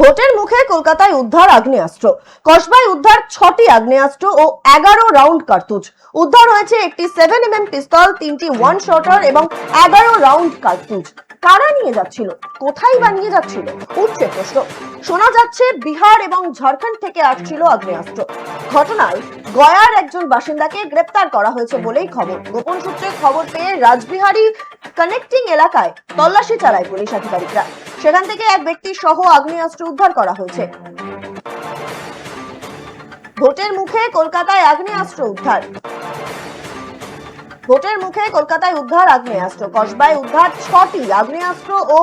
ভোটের মুখে কলকাতায় উদ্ধার আগ্নেয়াস্ত্র। কসবায় উদ্ধার ছটি আগ্নেয়াস্ত্র ও এগারো রাউন্ড কার্তুজ। উদ্ধার হয়েছে একটি সেভেন এম পিস্তল তিনটি ওয়ান শটার এবং এগারো রাউন্ড কার্তুজ। কারা নিয়ে যাচ্ছিল? কোথায় বা নিয়ে যাচ্ছিল? উঠছে প্রশ্ন। শোনা যাচ্ছে বিহার এবং ঝাড়খণ্ড থেকে আসছিল আগ্নেয়াস্ত্র। ঘটনায় গয়ার একজন বাসিন্দাকে গ্রেপ্তার করা হয়েছে বলেই খবর। গোপন সূত্রে খবর পেয়ে রাজবিহারী কানেক্টিং এলাকায় তল্লাশি চালায় পুলিশ আধিকারিকরা। সেখান থেকে এক ব্যক্তি সহ আগ্নেয়াস্ত্র উদ্ধার করা হয়েছে। ভোটের মুখে কলকাতায় আগ্নেয়াস্ত্র উদ্ধার। ভোটের মুখে কলকাতায় উদ্ধার আগ্নেয়াস্ত্র। কসবায় উদ্ধার ছটি আগ্নেয়াস্ত্র ও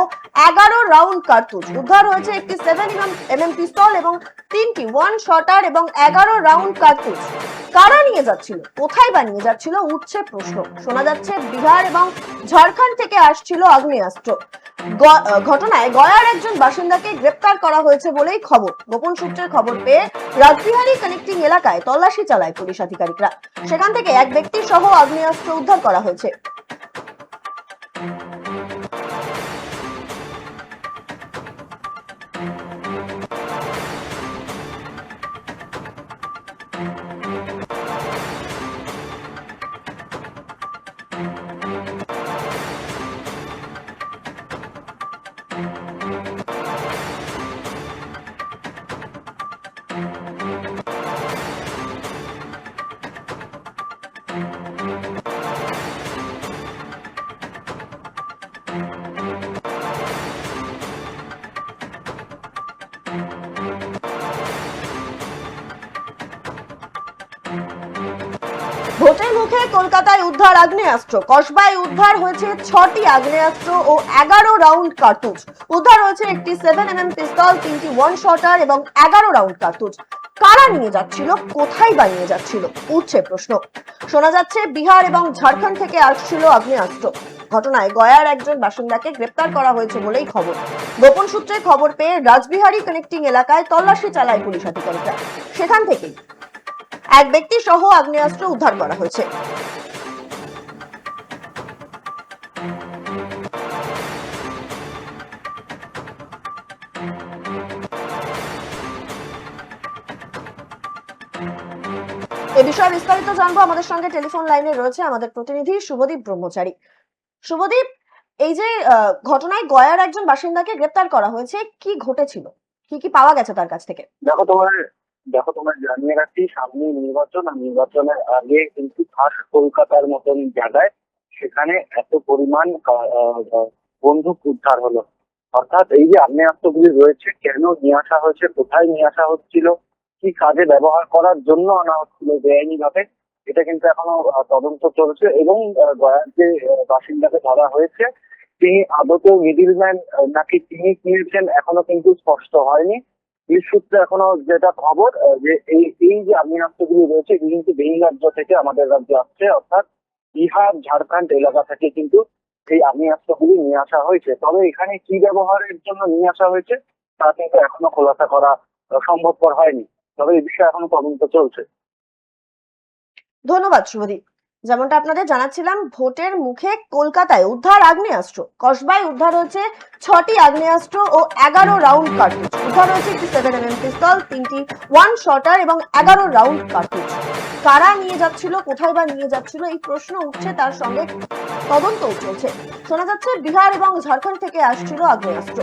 এগারো রাউন্ড কার্তুজ। উদ্ধার হয়েছে একটি সেভেন এমএম পিস্তল এবং তিনটি ওয়ান শটার এবং এগারো রাউন্ড কার্তুজ। কারা নিয়ে যাচ্ছিল? কোথায় বা নিয়ে যাচ্ছিল? উঠছে প্রশ্ন। শোনা যাচ্ছে বিহার এবং ঝাড়খণ্ড থেকে আসছিল আগ্নেয়াস্ত্র। ঘটনায় গয়ার একজন বাসিন্দাকে গ্রেপ্তার করা হয়েছে বলেই খবর। গোপন সূত্রের খবর পেয়ে রাজবিহারী কানেক্টিং এলাকায় তল্লাশি চালায় পুলিশ আধিকারিকরা। সেখান থেকে এক ব্যক্তি সহ আগ্নেয়াস্ত্র উদ্ধার করা হয়েছে। thank you. ভোটের মুখে কলকাতায় উদ্ধার আগ্নেয়াস্ত্র। কসবায় উদ্ধার হয়েছে ছটি আগ্নেয়াস্ত্র ও এগারো রাউন্ড কার্তুজ। উদ্ধার হয়েছে একটি সেভেন এম এম পিস্তল তিনটি ওয়ান শটার এবং এগারো রাউন্ড কার্তুজ। কারা নিয়ে যাচ্ছিল? কোথায় বা নিয়ে যাচ্ছিল? উঠছে প্রশ্ন। শোনা যাচ্ছে বিহার এবং ঝাড়খণ্ড থেকে আসছিল আগ্নেয়াস্ত্র। ঘটনায় গয়ার একজন বাসিন্দাকে গ্রেপ্তার করা হয়েছে বলেই খবর। গোপন সূত্রে খবর পেয়ে রাজবিহারী কানেক্টিং এলাকায় তল্লাশি চালায় পুলিশ আধিকারিকরা। সেখান থেকেই এক ব্যক্তি সহ আগ্নেয়াস্ত্র উদ্ধার করা হয়েছে। এ বিষয়ে বিস্তারিত জানব। আমাদের সঙ্গে টেলিফোন লাইনে রয়েছে আমাদের প্রতিনিধি শুভদীপ ব্রহ্মচারী। শুভদীপ, এই যে ঘটনায় গয়ার একজন বাসিন্দাকে গ্রেপ্তার করা হয়েছে, কি ঘটেছিল? কি কি পাওয়া গেছে তার কাছ থেকে? দেখো, তোমার দেখো, তোমার জানিয়ে রাখছি সামনে নির্বাচন, আর নির্বাচনের আগে কিন্তু খাস কলকাতার মতন জায়গায় সেখানে এত পরিমাণ বন্দুক উদ্ধার হলো। অর্থাৎ এই যে আগ্নেয়াস্ত্রগুলি রয়েছে, কেন নিয়ে আসা হয়েছে, কোথায় নিয়ে আসা হচ্ছিল, কি কাজে ব্যবহার করার জন্য আনা হচ্ছিল, বেআইনি ভাবে, এটা কিন্তু এখনও তদন্ত চলছে এবং গয়ার যে বাসিন্দাকে ধরা হয়েছে। তিনি আদতেও মিডিলম্যান নাকি তিনি কিনেছেন, এখনও কিন্তু স্পষ্ট হয়নি। পুলিশ সূত্রে এখনও যেটা খবর যে এই এই যে আগ্নেয়াস্ত্রগুলি রয়েছে, এগুলি কিন্তু ভিন রাজ্য থেকে আমাদের রাজ্যে আসছে, অর্থাৎ বিহার, ঝাড়খণ্ড এলাকা থেকে কিন্তু এই আগ্নেয়াস্ত্রগুলি নিয়ে আসা হয়েছে। তবে এখানে কি ব্যবহারের জন্য নিয়ে আসা হয়েছে, তা কিন্তু এখনও খোলাসা করা সম্ভবপর হয়নি। তবে এই বিষয়ে এখনও তদন্ত চলছে। ধন্যবাদ, শুভদীপ। যেমনটা আপনাদের জানাচ্ছিলাম, ভোটের মুখে কলকাতায় উদ্ধার আগ্নেয়াস্ত্র। কসবায় উদ্ধার হয়েছে ছটি আগ্নেয়াস্ত্র ও এগারো রাউন্ড কার্তুজ উদ্ধার হয়েছে একটি সেভেন এম পিস্তল তিনটি ওয়ান শটার এবং এগারো রাউন্ড কার্তুজ কারা নিয়ে যাচ্ছিল, কোথায় বা নিয়ে যাচ্ছিল, এই প্রশ্ন উঠছে, তার সঙ্গে তদন্তও চলছে। শোনা যাচ্ছে, বিহার এবং ঝাড়খণ্ড থেকে আসছিল আগ্নেয়াস্ত্র।